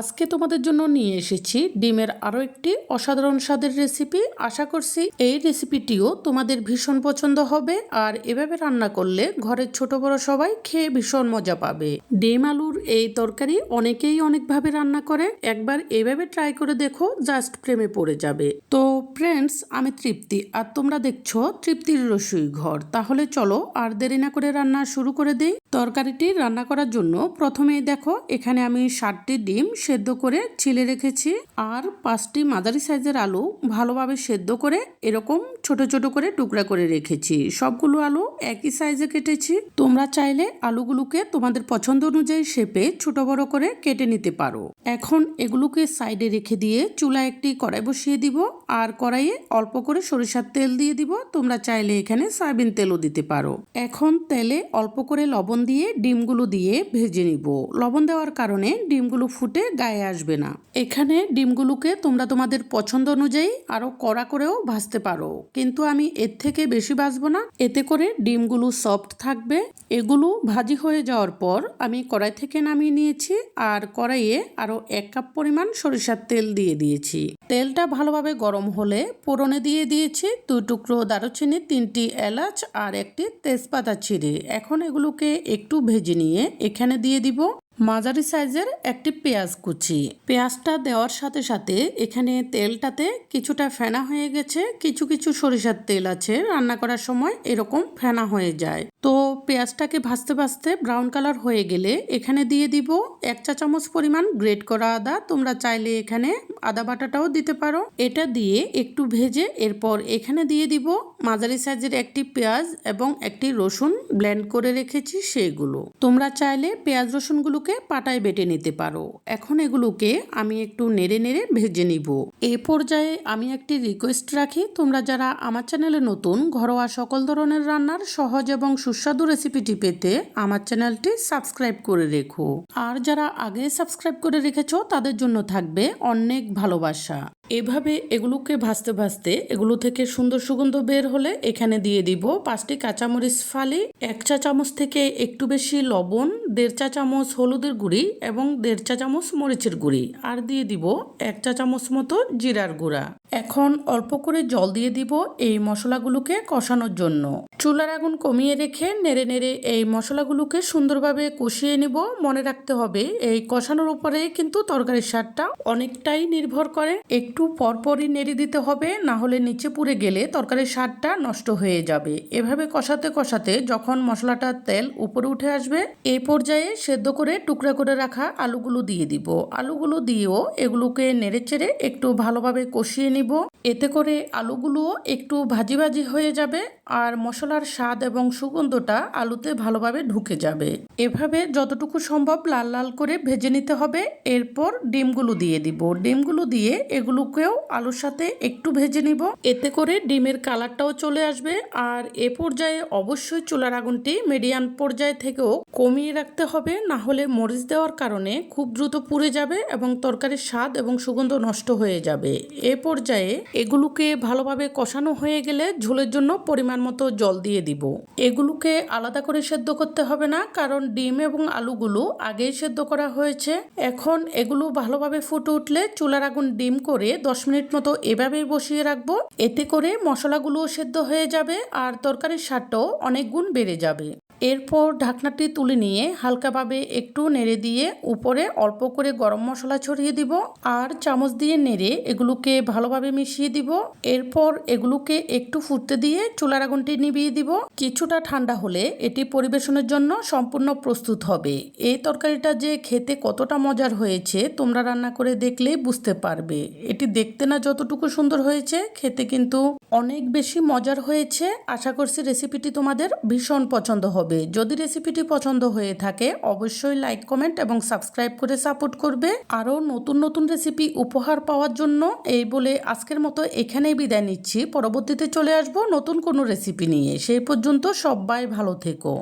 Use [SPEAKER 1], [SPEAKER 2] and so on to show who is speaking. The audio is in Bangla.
[SPEAKER 1] আজকে তোমাদের জন্য নিয়ে এসেছি ডিমের আরও একটি অসাধারণ স্বাদের রেসিপি আশা করছি এই রেসিপিটিও তোমাদের ভীষণ পছন্দ হবে। আর এভাবে রান্না করলে ঘরের ছোট বড় সবাই খেয়ে ভীষণ মজা পাবে। ডিম আলুর এই তরকারি অনেকেই অনেকভাবে রান্না করে। একবার এভাবে ট্রাই করে দেখো জাস্ট প্রেমে পড়ে যাবে। তো ফ্রেন্ডস আমি তৃপ্তি। আর তোমরা দেখছ তৃপ্তির রসুই ঘর। তাহলে চলো আর দেরি না করে রান্না শুরু করে দিই। তরকারিটি রান্না করার জন্য প্রথমেই দেখো, এখানে আমি ষাটটি ডিম সেদ্ধ করে ছিলে রেখেছি আর পাঁচটি মাদারি সাইজের আলু ভালোভাবে সেদ্ধ করে এরকম ছোট ছোট করে টুকরা করে রেখেছি। সবগুলো আলু একই সাইজে কেটেছি। তোমরা চাইলে আলুগুলোকে তোমাদের পছন্দ অনুযায়ী শেপে ছোট বড় করে কেটে নিতে পারো। এখন এগুলোকে সাইডে রেখে দিয়ে চুলা একটি কড়াই বসিয়ে দিব আর কড়াইয়ে অল্প করে সরিষার তেল দিয়ে দিব। তোমরা চাইলে এখানে সয়াবিন তেলও দিতে পারো। এখন তেলে অল্প করে লবণ দিয়ে ডিমগুলো দিয়ে ভেজে নিব। লবণ দেওয়ার কারণে ডিমগুলো ফুটে গায়ে আসবে না। এখানে ডিমগুলোকে তোমরা তোমাদের পছন্দ অনুযায়ী আরও কড়া করেও ভাজতে পারো। কিন্তু আমি এর থেকে বেশি ভাজবো না। এতে করে ডিমগুলো সফট থাকবে। এগুলো ভাজি হয়ে যাওয়ার পর আমি কড়াই থেকে নামিয়ে নিয়েছি আর কড়াইয়ে আরও এক কাপ পরিমাণ সরিষার তেল দিয়ে দিয়েছি। তেলটা ভালোভাবে গরম হলে পোড়নে দিয়ে দিয়েছি দুই টুকরো দারুচিনি, তিনটি এলাচ আর একটি তেজপাতা ছিঁড়ে। এখন এগুলোকে একটু ভেজে নিয়ে এখানে দিয়ে দিব মাঝারি সাইজের একটি পেঁয়াজ কুচি। পেঁয়াজটা দেওয়ার সাথে সাথে এখানে তেলটাতে কিছুটা ফেনা হয়ে গেছে, কিছু কিছু সরিষার তেল আছে, রান্না করার সময় এরকম ফেনা হয়ে যায়। তো পেঁয়াজটাকে ভাজতে ভাজতে ব্রাউন কালার হয়ে গেলে এখানে দিয়ে দিব এক চা চামচ পরিমাণ গ্রেট করা আদা। তোমরা চাইলে এখানে আদা বাটাটাও দিতে পারো। এটা দিয়ে একটু ভেজে এরপর এখানে দিয়ে দিব মাঝারি সাইজের একটি পেঁয়াজ এবং একটি রসুন ব্লেন্ড করে রেখেছি সেইগুলো তোমরা চাইলে পেঁয়াজ রসুনগুলোকে পাটায় বেটে নিতে পারো। এখন এগুলোকে আমি একটু নেড়ে নেড়ে ভেজে নিব। এ পর্যায়ে আমি একটি রিকোয়েস্ট রাখি। তোমরা যারা আমার চ্যানেলে নতুন, ঘরোয়া সকল ধরনের রান্নার সহজ এবং সুস্বাদু রেসিপিটি পেতে আমার চ্যানেলটি সাবস্ক্রাইব করে রেখো। আর যারা আগে সাবস্ক্রাইব করে রেখেছো, তাদের জন্য থাকবে অনেক ভালোবাসা। এভাবে এগুলোকে ভাজতে ভাজতে এগুলো থেকে সুন্দর সুগন্ধ বের হলে এখানে দিয়ে দিব পাঁচটি কাঁচামরিচ ফালি, এক চা চামচ থেকে একটু বেশি লবণ, দেড় চা চামচ হলুদের গুঁড়ি এবং দেড় চা চামচ মরিচের গুঁড়ি। আর দিয়ে দিব এক চা চামচ মতো জিরার গুঁড়া। এখন অল্প করে জল দিয়ে দিব এই মশলাগুলোকে কষানোর জন্য। চুলার আগুন কমিয়ে রেখে নেড়ে নেড়ে এই মশলাগুলোকে সুন্দরভাবে কষিয়ে নিব। মনে রাখতে হবে এই কষানোর উপরে কিন্তু তরকারির স্বাদটা অনেকটাই নির্ভর করে। একটু পরপরই নেড়ে দিতে হবে, না হলে নিচে পুড়ে গেলে তরকারির স্বাদটা নষ্ট হয়ে যাবে। এভাবে কষাতে কষাতে যখন মশলাটার তেল উপরে উঠে আসবে এই পর্যায়ে সেদ্ধ করে টুকরা করে রাখা আলুগুলো দিয়ে দিব। আলুগুলো দিয়েও এগুলোকে নেড়ে চেড়ে একটু ভালোভাবে কষিয়ে নিব। এতে করে আলুগুলো একটু ভাজি ভাজি হয়ে যাবে আর মশলার স্বাদ এবং সুগন্ধটা আলুতে ভালোভাবে ঢুকে যাবে। এভাবে যতটুকু সম্ভব লাল লাল করে ভেজে নিতে হবে। এরপর ডিমগুলো দিয়ে দিব। ডিমগুলো দিয়ে এগুলোকেও আলুর সাথে একটু ভেজে নিব। এতে করে ডিমের কালারটাও চলে আসবে। আর এ পর্যায়ে অবশ্যই চুলার আগুনটি মিডিয়াম পর্যায় থেকেও কমিয়ে রাখতে হবে। না হলে মরিচ দেওয়ার কারণে খুব দ্রুত পুড়ে যাবে এবং তরকারির স্বাদ এবং সুগন্ধ নষ্ট হয়ে যাবে। এ পর্যায়ে এগুলোকে ভালোভাবে কষানো হয়ে গেলে ঝোলের জন্য পরিমাণ মতো জল দিয়ে দিব। এগুলোকে আলাদা করে সেদ্ধ করতে হবে না, কারণ ডিম এবং আলুগুলো আগেই সেদ্ধ করা হয়েছে। এখন এগুলো ভালোভাবে ফুটে উঠলে চুলার আগুন ডিম করে দশ মিনিট মতো এভাবে বসিয়ে রাখব। এতে করে মশলাগুলোও সেদ্ধ হয়ে যাবে আর তরকারির স্বাদটাও অনেক গুণ বেড়ে যাবে। এরপর ঢাকনাটি তুলে নিয়ে হালকাভাবে একটু নেড়ে দিয়ে উপরে অল্প করে গরম মশলা ছড়িয়ে দিব আর চামচ দিয়ে নেড়ে এগুলোকে ভালোভাবে মিশিয়ে দিব। এরপর এগুলোকে একটু ফুটতে দিয়ে চুলার আগুনটি নিভিয়ে দিব। কিছুটা ঠান্ডা হলে এটি পরিবেশনের জন্য সম্পূর্ণ প্রস্তুত হবে। এই তরকারিটা যে খেতে কতটা মজার হয়েছে তোমরা রান্না করে দেখলেই বুঝতে পারবে। এটি দেখতে না যতটুকু সুন্দর হয়েছে, খেতে কিন্তু অনেক বেশি মজার হয়েছে। আশা করছি রেসিপিটি তোমাদের ভীষণ পছন্দ হবে। যদি রেসিপিটি পছন্দ হয়ে থাকে, অবশ্যই লাইক কমেন্ট এবং সাবস্ক্রাইব করে সাপোর্ট করবে। আরও নতুন নতুন রেসিপি উপহার পাওয়ার জন্য এই বলে আজকের মতো এখানেই বিদায় নিচ্ছি। পরবর্তীতে চলে আসব নতুন কোনো রেসিপি নিয়ে। সেই পর্যন্ত সবাই ভালো থেকো।